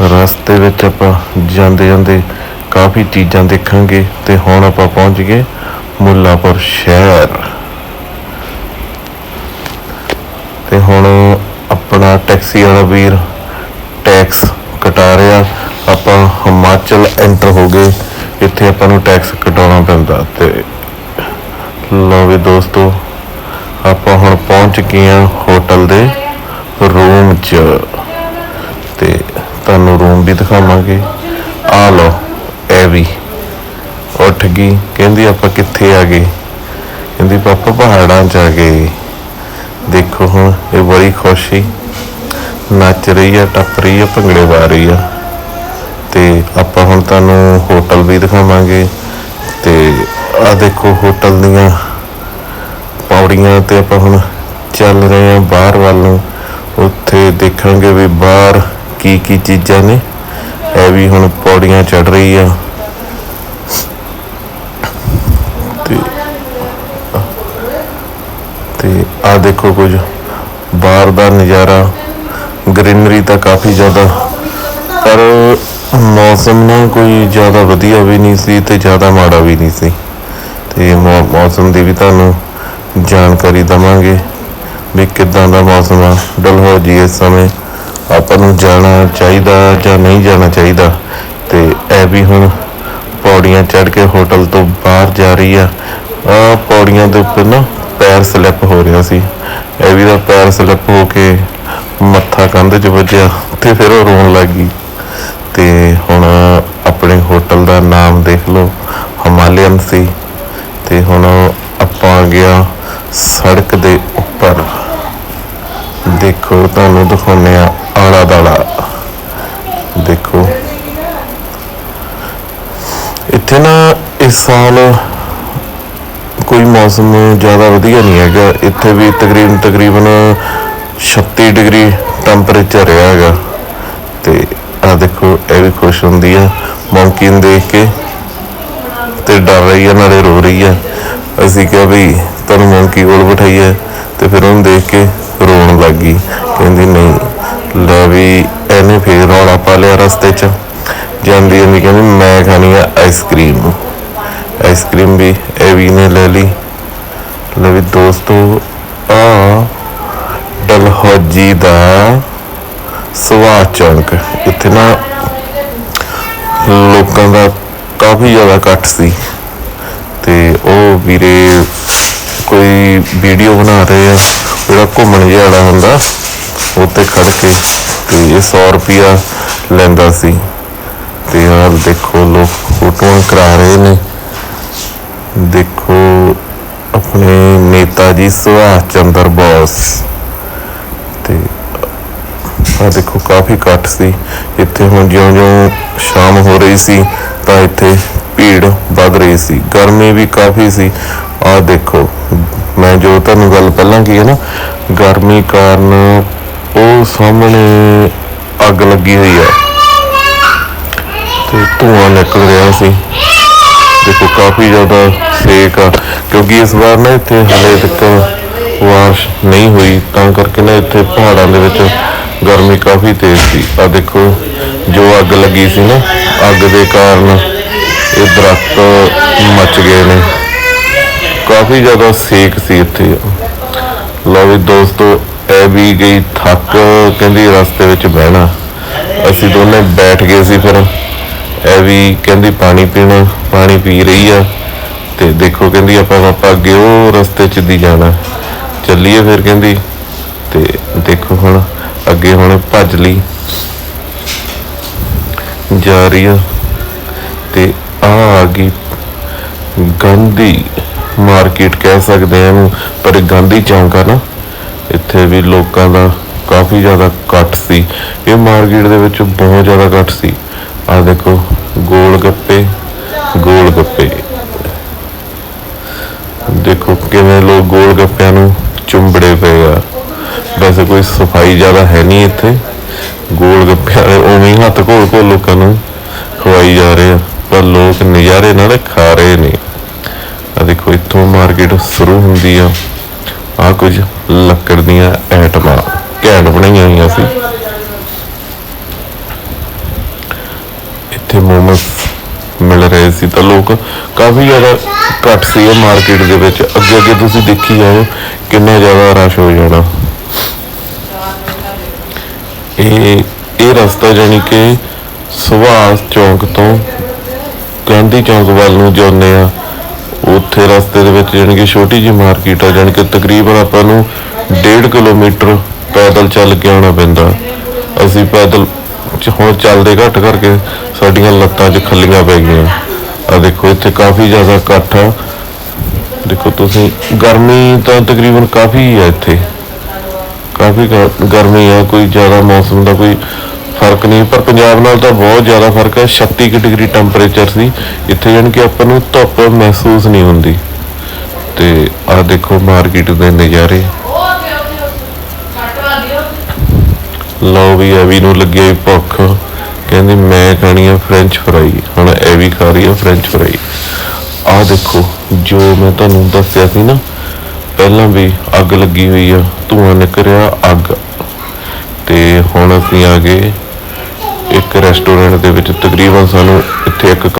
ਰਸਤੇ ਵਿੱਚ ਆਪਾਂ ਜਾਂਦੇ ਜਾਂਦੇ ਕਾਫੀ ਚੀਜ਼ਾਂ ਦੇਖਾਂਗੇ ਤੇ ਹੁਣ ਆਪਾਂ ਪਹੁੰਚ ਗਏ ਮੁੱਲਾਪੁਰ ਸ਼ਹਿਰ। ਤੇ ਹੁਣ ਆਪਣਾ ਟੈਕਸੀ ਵਾਲਾ ਵੀਰ ਟੈਕਸ ਕਟਾ ਰਿਹਾ। ਆਪਾਂ ਹਿਮਾਚਲ ਐਂਟਰ ਹੋ ਗਏ। ਇੱਥੇ ਆਪਾਂ ਨੂੰ ਟੈਕਸ ਕਟਾਉਣਾ ਪੈਂਦਾ ਤੇ ਲਓ ਵੀ ਦੋਸਤੋ, ਆਪਾਂ ਹੁਣ ਪਹੁੰਚ ਗਏ ਹਾਂ ਹੋਟਲ ਦੇ ਰੂਮ 'ਚ। ਤੁਹਾਨੂੰ ਰੂਮ ਵੀ ਦਿਖਾਵਾਂਗੇ। ਆ ਲਓ, ਇਹ ਵੀ। ਉੱਠ ਗਈ। ਕਹਿੰਦੀ, ਆਪਾਂ ਕਿੱਥੇ ਆ ਗਏ? ਕਹਿੰਦੀ, ਪਾਪਾ ਪਹਾੜਾਂ 'ਚ ਆ ਗਏ। ਦੇਖੋ ਹੁਣ, ਇਹ ਬੜੀ ਖੁਸ਼ੀ। ਨੱਚ ਰਹੀ ਆ, ਟੱਪ ਰਹੀ ਆ, ਭੰਗੜੇ ਪਾ ਰਹੀ ਆ। ਤੇ ਆਪਾਂ ਹੁਣ ਤੁਹਾਨੂੰ ਹੋਟਲ ਵੀ ਦਿਖਾਵਾਂਗੇ। ਤੇ ਆ ਦੇਖੋ, ਹੋਟਲ ਦੀਆਂ ਪੌੜੀਆਂ ਤੇ ਆਪਾਂ ਹੁਣ ਚੱਲ ਰਹੇ ਆ ਬਾਹਰ ਵੱਲ ਉੱਥੇ ਦੇਖਾਂਗੇ ਵੀ ਬਾਹਰ ਕੀ ਕੀ ਚੀਜ਼ਾਂ ਨੇ? ਇਹ ਵੀ ਹੁਣ ਪੌੜੀਆਂ ਚੜ ਰਹੀ ਆ। ਤੇ ਤੇ ਆ ਦੇਖੋ ਕੁਝ ਬਾਹਰ ਦਾ ਨਜ਼ਾਰਾ। ਗ੍ਰੀਨਰੀ ਤਾਂ ਕਾਫੀ ਜ਼ਿਆਦਾ, ਪਰ ਮੌਸਮ ਨਾ ਕੋਈ ਜ਼ਿਆਦਾ ਵਧੀਆ ਵੀ ਨਹੀਂ ਸੀ ਤੇ ਜ਼ਿਆਦਾ ਮਾੜਾ ਵੀ ਨਹੀਂ ਸੀ। ਤੇ ਮੌਸਮ ਦੀ ਵੀ ਤੁਹਾਨੂੰ ਜਾਣਕਾਰੀ ਦਵਾਂਗੇ ਵੀ ਕਿੱਦਾਂ ਦਾ ਮੌਸਮ ਆ। ਡਲਹੌਜੀ ਇਸ ਸਮੇਂ ਆਪਾਂ ਨੂੰ ਜਾਣਾ ਚਾਹੀਦਾ ਜਾਂ ਨਹੀਂ ਜਾਣਾ ਚਾਹੀਦਾ, ਤੇ ਇਹ ਵੀ ਹੁਣ ਪੌੜੀਆਂ ਚੜ੍ਹ ਕੇ ਹੋਟਲ ਤੋਂ ਬਾਹਰ ਜਾ ਰਹੀ ਆ। ਆ ਪੌੜੀਆਂ ਦੇ ਉੱਪਰ ਨਾ ਪੈਰ ਸਲਿੱਪ ਹੋ ਰਿਹਾ ਸੀ। ਇਹ ਵੀ ਦਾ ਪੈਰ ਸਲਿੱਪ ਹੋ ਕੇ ਮੱਥਾ ਕੰਧ 'ਚ ਵੱਜਿਆ ਤੇ ਫਿਰ ਉਹ ਰੋਣ ਲੱਗ ਗਈ। ਤੇ ਹੁਣ ਆਪਣੇ ਹੋਟਲ ਦਾ ਨਾਮ ਦੇਖ ਲਓ ਹਿਮਾਲਯਨ ਸੀ। ਤੇ ਹੁਣ ਆਪਾਂ ਗਿਆ ਸੜਕ ਦੇ ਉੱਪਰ। ਦੇਖੋ, ਤੁਹਾਨੂੰ ਦਿਖਾਉਂਦੇ ਆ ਆਲਾ ਦਾਲਾ। ਦੇਖੋ। ਇੱਥੇ ਨਾ ਇਸ ਸਾਲ ਕੋਈ ਮੌਸਮ ਜ਼ਿਆਦਾ ਵਧੀਆ ਨਹੀਂ ਹੈਗਾ। ਇੱਥੇ ਵੀ ਤਕਰੀਬਨ ਤਕਰੀਬਨ 36 ਡਿਗਰੀ ਟੈਂਪਰੇਚਰ ਰਿਹਾ ਹੈਗਾ। ਤੇ ਆ ਦੇਖੋ, ਇਹ ਵੀ ਖੁਸ਼ ਹੁੰਦੀ ਆ। ਮੌਂਕੀ ਦੇਖ ਕੇ ਤੇ ਡਰ ਰਹੀ ਆ, ਨਾਲੇ ਰੋ ਰਹੀ ਆ। ਅਸੀਂ ਕਿਹਾ ਵੀ ਤੁਹਾਨੂੰ ਮੌਂਕੀ ਕੋਲ ਬਿਠਾਈਏ ਤੇ ਫਿਰ ਉਹਨੂੰ ਦੇਖ ਕੇ ਰੋਣ ਲੱਗ ਗਈ। ਕਹਿੰਦੀ, ਨਹੀਂ ਲੈ ਵੀ ਇਹਨੇ ਫੇਰ ਰੌਲਾ ਪਾ ਲਿਆ ਰਸਤੇ 'ਚ। ਜਾਂਦੀ ਜਾਂਦੀ ਕਹਿੰਦੀ ਮੈਂ ਖਾਣੀ ਆ ਆਈਸਕ੍ਰੀਮ ਆਈਸਕ੍ਰੀਮ ਵੀ ਐਵੀ ਨੇ ਲੈ ਲਈ। ਲੈ ਵੀ ਦੋਸਤੋ, ਆ ਡਲਹੌਜੀ ਦਾ ਸੁਭਾਸ਼ ਚੌਂਕ ਇੱਥੇ ਨਾ ਲੋਕਾਂ ਦਾ ਕਾਫੀ ਜ਼ਿਆਦਾ ਇਕੱਠ ਸੀ। ਤੇ ਉਹ ਵੀਰੇ ਕੋਈ ਵੀਡੀਓ ਬਣਾ ਰਹੇ ਆ, ਜਿਹੜਾ ਘੁੰਮਣ ਜਿਹਾ ਹੁੰਦਾ। ਉੱਤੇ ਖੜ ਕੇ ਤੇ ਇਹ 100 ਰੁਪਿਆ ਲੈਂਦਾ ਸੀ। ਤੇ ਆਹ ਦੇਖੋ ਲੋਕ ਫੋਟੋਆਂ ਕਰਾ ਰਹੇ ਨੇ। ਦੇਖੋ ਆਪਣੇ ਨੇਤਾ ਜੀ ਸੁਭਾਸ਼ ਚੰਦਰ ਬੋਸ। ਤੇ ਆ ਦੇਖੋ ਕਾਫੀ ਘੱਟ ਸੀ। ਇੱਥੇ ਹੁਣ ਜਿਉਂ-ਜਿਉਂ ਸ਼ਾਮ ਹੋ ਰਹੀ ਸੀ ਤਾਂ ਇੱਥੇ ਭੀੜ ਵੱਧ ਰਹੀ ਸੀ। ਗਰਮੀ ਵੀ ਕਾਫੀ ਸੀ। ਆ ਦੇਖੋ, ਮੈਂ ਜੋ ਤੁਹਾਨੂੰ ਗੱਲ ਪਹਿਲਾਂ ਕੀ ਹੈ ਨਾ, ਗਰਮੀ ਕਾਰਨ ਉਹ ਸਾਹਮਣੇ ਅੱਗ ਲੱਗੀ ਹੋਈ ਹੈ ਤੇ ਧੂਆਂ ਨਿਕਲ ਰਿਹਾ ਸੀ। ਦੇਖੋ, ਕਾਫੀ ਜ਼ਿਆਦਾ ਸੇਕ ਆ। ਕਿਉਂਕਿ ਇਸ ਵਾਰ ਨਾ ਇੱਥੇ ਹਲੇ ਤੱਕ ਬਾਰਿਸ਼ ਨਹੀਂ ਹੋਈ। ਤਾਂ ਕਰਕੇ ਨਾ ਇੱਥੇ ਪਹਾੜਾਂ ਦੇ ਵਿੱਚ ਗਰਮੀ ਕਾਫੀ ਤੇਜ਼ ਸੀ। ਆ ਦੇਖੋ, ਜੋ ਅੱਗ ਲੱਗੀ ਸੀ ਨਾ, ਅੱਗ ਦੇ ਕਾਰਨ ਇਹ ਦਰਖਤ ਮੱਚ ਗਏ ਨੇ। ਕਾਫੀ ਜ਼ਿਆਦਾ ਸੇਕ ਸੀ ਇੱਥੇ। ਲਓ ਵੀ ਦੋਸਤੋ ਇਹ ਵੀ ਗਈ ਥੱਕ ਕਹਿੰਦੀ ਰਸਤੇ ਵਿੱਚ ਬਹਿਣਾ। ਅਸੀਂ ਦੋਨੇ ਬੈਠ ਗਏ ਸੀ ਫਿਰ। ਇਹ ਵੀ ਕਹਿੰਦੀ ਪਾਣੀ ਪੀਣਾ, ਪਾਣੀ ਪੀ ਰਹੀ ਆ। ਤੇ ਦੇਖੋ ਕਹਿੰਦੀ ਆਪਾਂ ਆਪਾਂ ਅੱਗੇ ਉਹ ਰਸਤੇ 'ਚ ਦੀ ਜਾਣਾ। ਚੱਲੀਏ ਫਿਰ ਕਹਿੰਦੀ। ਤੇ ਦੇਖੋ ਹੁਣ ਅੱਗੇ ਹੁਣ ਭੱਜ ਲਈ। ਜਾ ਰਹੀ ਆ। ਤੇ ਆ ਆ ਗਈ ਗਾਂਧੀ ਮਾਰਕੀਟ ਕਹਿ ਸਕਦੇ ਆ ਇਹਨੂੰ, ਪਰ ਇਹ ਗਾਂਧੀ ਚੌਂਕ ਆ ਨਾ। ਇੱਥੇ ਵੀ ਲੋਕਾਂ ਦਾ ਕਾਫੀ ਜ਼ਿਆਦਾ ਇਕੱਠ ਸੀ। ਇਹ ਮਾਰਕੀਟ ਦੇ ਵਿੱਚ ਬਹੁਤ ਜ਼ਿਆਦਾ ਇਕੱਠ ਸੀ। ਆ ਦੇਖੋ, ਗੋਲ ਗੱਪੇ ਗੋਲ ਗੱਪੇ। ਦੇਖੋ ਕਿਵੇਂ ਲੋਕ ਗੋਲ ਗੱਪਿਆਂ ਨੂੰ ਚੁੰਬੜੇ ਪਏ ਆ। ਵੈਸੇ ਕੋਈ ਸਫ਼ਾਈ ਜ਼ਿਆਦਾ ਹੈ ਨਹੀਂ ਇੱਥੇ। ਗੋਲ ਗੱਪਿਆਂ ਦੇ ਉਵੇਂ ਹੀ ਹੱਥ ਘੋਲ ਘੋਲ ਲੋਕਾਂ ਨੂੰ ਖਵਾਈ ਜਾ ਰਹੇ ਆ। ਪਰ ਲੋਕ ਨਜ਼ਾਰੇ ਨਾਲ ਖਾ ਰਹੇ ਨੇ। ਆ ਦੇਖੋ, ਇੱਥੋਂ ਮਾਰਕੀਟ ਸ਼ੁਰੂ ਹੁੰਦੀ ਆ। ਆ ਕੁਝ ਲੱਕੜ ਦੀਆਂ ਐਟਮਾਂ, ਘੈਂਟ ਬਣਾਈਆਂ ਹੋਈਆਂ ਸੀ। ਇੱਥੇ ਮੋਮੋਸ ਮਿਲ ਰਹੇ ਸੀ ਤਾਂ ਲੋਕ ਕਾਫੀ ਜ਼ਿਆਦਾ ਘੱਟ ਸੀ ਇਹ ਮਾਰਕੀਟ ਦੇ ਵਿੱਚ। ਅੱਗੇ ਅੱਗੇ ਤੁਸੀਂ ਦੇਖੀ ਜਾਓ, ਕਿੰਨਾ ਜ਼ਿਆਦਾ ਰਸ਼ ਹੋ ਜਾਣਾ। ਇਹ ਇਹ ਰਸਤਾ ਜਾਨੀ ਕਿ ਸੁਭਾਸ਼ ਚੌਂਕ ਤੋਂ ਗਾਂਧੀ ਚੌਂਕ ਵੱਲ ਨੂੰ ਜਾਂਦੇ ਆ। ਉੱਥੇ ਰਸਤੇ ਦੇ ਵਿੱਚ ਜਾਣੀ ਕਿ ਛੋਟੀ ਜਿਹੀ ਮਾਰਕੀਟ ਆ, ਜਾਣੀ ਕਿ ਤਕਰੀਬਨ ਆਪਾਂ ਨੂੰ 1.5 ਕਿਲੋਮੀਟਰ ਪੈਦਲ ਚੱਲ ਕੇ ਆਉਣਾ ਪੈਂਦਾ। ਅਸੀਂ ਪੈਦਲ ਹੁਣ ਚੱਲਦੇ ਘੱਟ ਕਰਕੇ ਸਾਡੀਆਂ ਲੱਤਾਂ 'ਚ ਖੱਲੀਆਂ ਪੈ ਗਈਆਂ। ਆ ਦੇਖੋ, ਇੱਥੇ ਕਾਫੀ ਜ਼ਿਆਦਾ ਇਕੱਠ ਆ। ਦੇਖੋ ਤੁਸੀਂ, ਗਰਮੀ ਤਾਂ ਤਕਰੀਬਨ ਕਾਫੀ ਆ ਇੱਥੇ। ਕਾਫੀ ਗ- ਗਰਮੀ ਆ, ਕੋਈ ਜ਼ਿਆਦਾ ਮੌਸਮ ਦਾ ਕੋਈ ਫ਼ਰਕ ਨਹੀਂ, ਪਰ ਪੰਜਾਬ ਨਾਲ ਤਾਂ ਬਹੁਤ ਜ਼ਿਆਦਾ ਫ਼ਰਕ ਹੈ। 36 ਕੁ ਡਿਗਰੀ ਟੈਂਪਰੇਚਰ ਸੀ। ਇੱਥੇ ਜਾਣੀ ਕਿ ਆਪਾਂ ਨੂੰ ਧੁੱਪ ਮਹਿਸੂਸ ਨਹੀਂ ਹੁੰਦੀ। ਤੇ ਆਹ ਦੇਖੋ ਮਾਰਕੀਟ ਦੇ ਨਜ਼ਾਰੇ। ਲਓ ਵੀ ਐਵੀ ਨੂੰ ਲੱਗਿਆ ਭੁੱਖ। ਕਹਿੰਦੀ ਮੈਂ ਖਾਣੀ ਆ ਫ੍ਰੈਂਚ ਫਰਾਈ ਹੁਣ ਇਹ ਵੀ ਖਾ ਰਹੀ ਆ ਫ੍ਰੈਂਚ ਫਰਾਈ ਆ ਦੇਖੋ, ਜੋ ਮੈਂ ਤੁਹਾਨੂੰ ਦੱਸਿਆ ਸੀ ਨਾ, ਪਹਿਲਾਂ ਵੀ ਅੱਗ ਲੱਗੀ ਹੋਈ ਆ। ਧੂਆਂ ਨਿਕਲ ਰਿਹਾ ਅੱਗ। ਤੇ ਹੁਣ ਅਸੀਂ ਆ ਗਏ ਇੱਕ ਰੈਸਟੋਰੈਂਟ ਦੇ ਵਿੱਚ ਤਕਰੀਬਨ ਸਾਨੂੰ ਇੱਥੇ ਇੱਕ